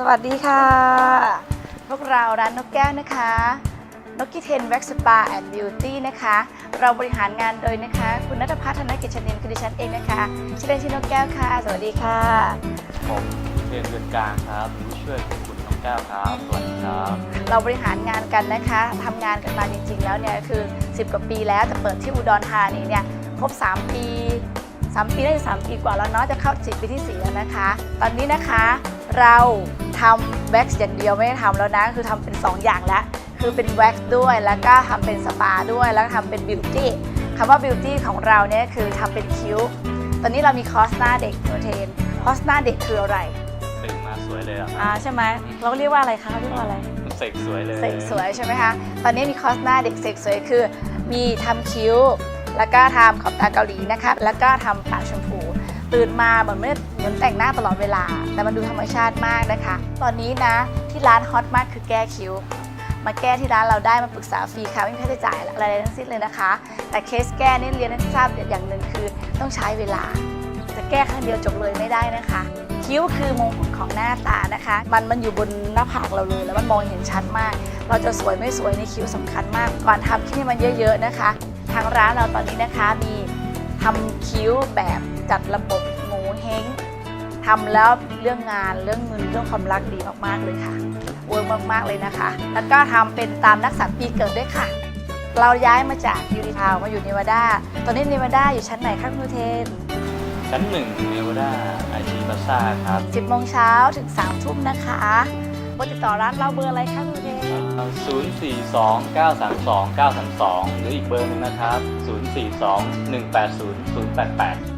สวัสดีค่ะ พวกเราร้านนกแก้วนะคะนกกิเทนแว็กซ์สปาแอนด์บิวตี้นะคะ เราบริหารงานโดยนะคะ คุณนัทพัฒน์ธนกิจชนินคือดิฉันเองนะคะชื่อเล่นชื่อนกแก้วค่ะ สวัสดีค่ะ ผมเรียนเดือนกลางครับเป็นผู้ช่วยของคุณน้องแก้วครับ สวัสดีครับ เราบริหารงานกันนะคะทำงานกันมาจริง ๆ แล้วเนี่ยคือ 10 กว่าปีแล้วแต่เปิดที่อุดรธานีเนี่ยครบ 3 ปี 3 ปีได้สามปีกว่าแล้วเนาะจะเข้า10ปีที่4แล้วนะคะ ตอนนี้นะคะ เราทำแว็กซ์อย่างเดียวไม่ได้ทำแล้วนะ คือทำเป็น 2 อย่างแล้วคือเป็นแว็กซ์ด้วยแล้วก็ทำเป็นสปาด้วยแล้วก็ทำเป็นบิวตี้คำว่าบิวตี้ของเราเนี่ยคือทำเป็นคิ้ว ตอนนี้เรามีคอร์สหน้าเด็กโนเทนคอร์สหน้าเด็กคืออะไรตื่นมาสวยเลยอะอ่าใช่ไหมเราเรียกว่าอะไรคะเรียกว่าอะไรมันเสกสวยเลยเสกสวยใช่ไหมคะตอนนี้มีคอร์สหน้าเด็กเสกสวยคือ มีทำคิ้ว แล้วก็ทำขอบตาเกาหลีนะคะแล้วก็ทำปากชมพู ตื่นมาเหมือนไม่เหมือนแต่งหน้าตลอดเวลา แต่มันดูธรรมชาติมากนะคะ ตอนนี้นะที่ร้านฮอตมากคือแก้คิ้ว มาแก้ที่ร้านเราได้มาปรึกษาฟรีค่ะไม่มีค่าใช้จ่ายอะไรทั้งสิ้นเลยนะคะ แต่เคสแก้นี่เรียนให้ทราบอย่างหนึ่งคือต้องใช้เวลา จะแก้ครั้งเดียวจบเลยไม่ได้นะคะ คิ้วคือมงกุฎของหน้าตานะคะ มันมันอยู่บนหน้าผากเราเลย แล้วมันมองเห็นชัดมาก เราจะสวยไม่สวยในคิ้วสำคัญมาก ก่อนทำคิ้วให้มันเยอะ ๆนะคะ ทางร้านเราตอนนี้นะคะมี ทำคิ้วแบบจัดระบบโงเฮงทำแล้วเรื่องงานเรื่องเงินเรื่องความรักดีมากๆเลยค่ะเวิร์กมากๆเลยนะคะ แล้วก็ทำเป็นตามนักสัตว์ปีเกิดด้วยค่ะ เราย้ายมาจากยูนิทาวน์มาอยู่เนวาดา ตอนนี้เนวาดาอยู่ชั้นไหนคะคุณอุเทน ชั้นหนึ่งเนวาดาไอทีบาซ่าครับ 10โมงเช้าถึง3ทุ่มนะคะเบอร์ติดต่อร้านเราเบอร์อะไรคะคุณอุเทน 042 932 932 หรืออีกเบอร์หนึ่งนะครับ 042 180 088